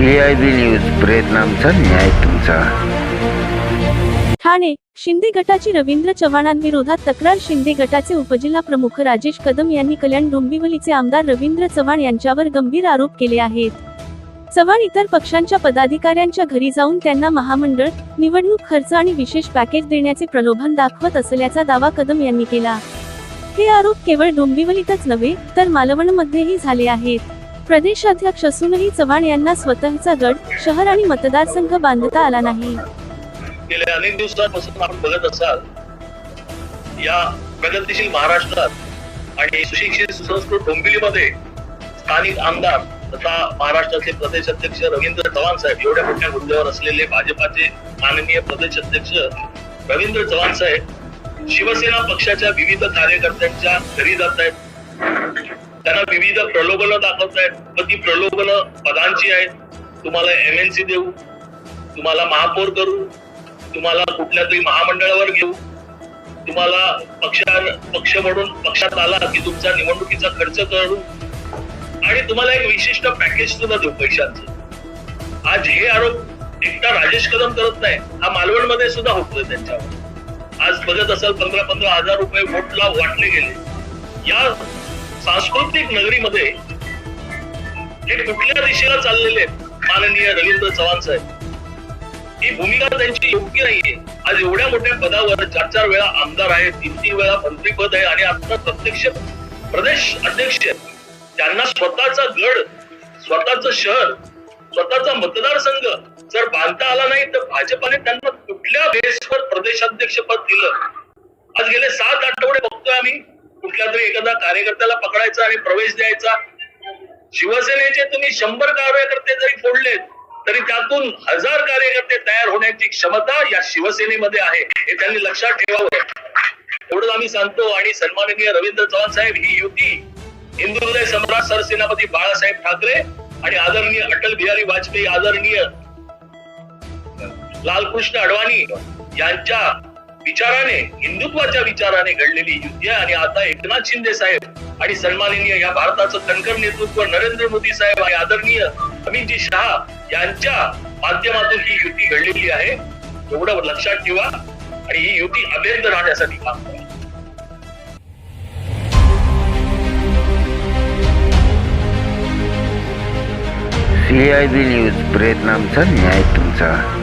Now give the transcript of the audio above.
C I B news प्रयत्नांचा न्याय तुमचा. ठाणे शिंदे गटाची रवींद्र चव्हाणांविरोधात तक्रार शिंदे गटाचे उपजिल्हा प्रमुख राजेश कदम यांनी कल्याण डोंबिवलीचे आमदार रवींद्र चव्हाण यांच्यावर गंभीर आरोप केले आहेत. चव्हाण इतर पक्षांच्या पदाधिकाऱ्यांच्या घरी जाऊन त्यांना महामंडळ निवडणूक खर्च आणि विशेष पॅकेज देण्याचे प्रलोभन दाखवत असल्याचा दावा कदम यांनी केला. हे आरोप केवळ डोंबिवलीतच नव्हे तर मालवणमध्येही झाले आहेत. प्रदेशाध्यक्ष असूनही चव्हाण यांना स्वतःचा गड शहर आणि मतदारसंघ बांधता आला नाही. गेल्या अनेक दिवसांपासून आपण बघत असाल या प्रगतीशील महाराष्ट्रात आणि सुशिक्षित सुसंस्कृत डोंबिवलीमध्ये स्थानिक आमदार तथा महाराष्ट्राचे प्रदेश अध्यक्ष रवींद्र चव्हाण साहेब एवढ्या मोठ्या हुद्द्यावर असलेले भाजपाचे माननीय प्रदेश अध्यक्ष रवींद्र चव्हाण साहेब शिवसेना पक्षाच्या विविध कार्यकर्त्यांच्या घरी जात आहेत. त्यांना विविध प्रलोभनं दाखवत आहेत. व ती प्रलोभनं पदांची आहेत. तुम्हाला एमएनसी देऊ. तुम्हाला महापौर करू. तुम्हाला कुठल्या तरी महामंडळावर घेऊ. तुम्हाला पक्षा पक्ष म्हणून पक्षात आला की तुमचा निवडणुकीचा खर्च करू. आणि तुम्हाला एक विशिष्ट पॅकेज सुद्धा देऊ पैशांचं. आज हे आरोप एकटा राजेश कदम करत नाही. हा मालवणमध्ये सुद्धा होतोय त्यांच्यावर. आज बघत असाल पंधरा पंधरा हजार रुपये वोटला वाटले गेले. या सांस्कृतिक नगरीमध्ये हे कुठल्या दिशेला चाललेले माननीय रवींद्र चव्हाण साहेब. ही भूमिका त्यांची योग्य नाहीये. आज एवढ्या मोठ्या पदावर चार चार वेळा आमदार आहेत तीन तीन वेळा मंत्रीपद आहे आणि आता प्रत्यक्ष प्रदेश अध्यक्ष त्यांना स्वतःचा गड स्वतःच शहर स्वतःचा मतदारसंघ जर बांधता आला नाही तर भाजपाने त्यांना कुठल्या बेसवर प्रदेशाध्यक्ष पद दिलं? आज गेले सात आठवडे बघतोय आम्ही. कुठल्या तरी एखादा कार्यकर्त्याला पकडायचा आणि प्रवेश द्यायचा. शिवसेनेचे तुम्ही शंभर कार्यकर्ते जरी फोडलेत तरी त्यातून हजार कार्यकर्ते तयार होण्याची क्षमता या शिवसेनेमध्ये आहे हे त्यांनी लक्षात ठेवावं. एवढंच आम्ही सांगतो आणि सन्माननीय रवींद्र चव्हाण साहेब ही युती हिंदू हृदय सम्राट सरसेनापती बाळासाहेब ठाकरे आणि आदरणीय अटल बिहारी वाजपेयी आदरणीय लालकृष्ण अडवाणी यांच्या विचाराने हिंदुत्वाच्या विचाराने घडलेली युद्ध आणि आता एकनाथ शिंदे साहेब आणि सन्माननीय या भारताचं कणकर नेतृत्व नरेंद्र मोदी साहेब आणि आदरणीय अमितजी शहा यांच्या माध्यमातून ही युती घडलेली आहे. एवढं लक्षात ठेवा आणि ही युती अभेद राहण्यासाठी काम करा. सी आय बी न्यूज प्रयत्नांचा न्याय तुमचा.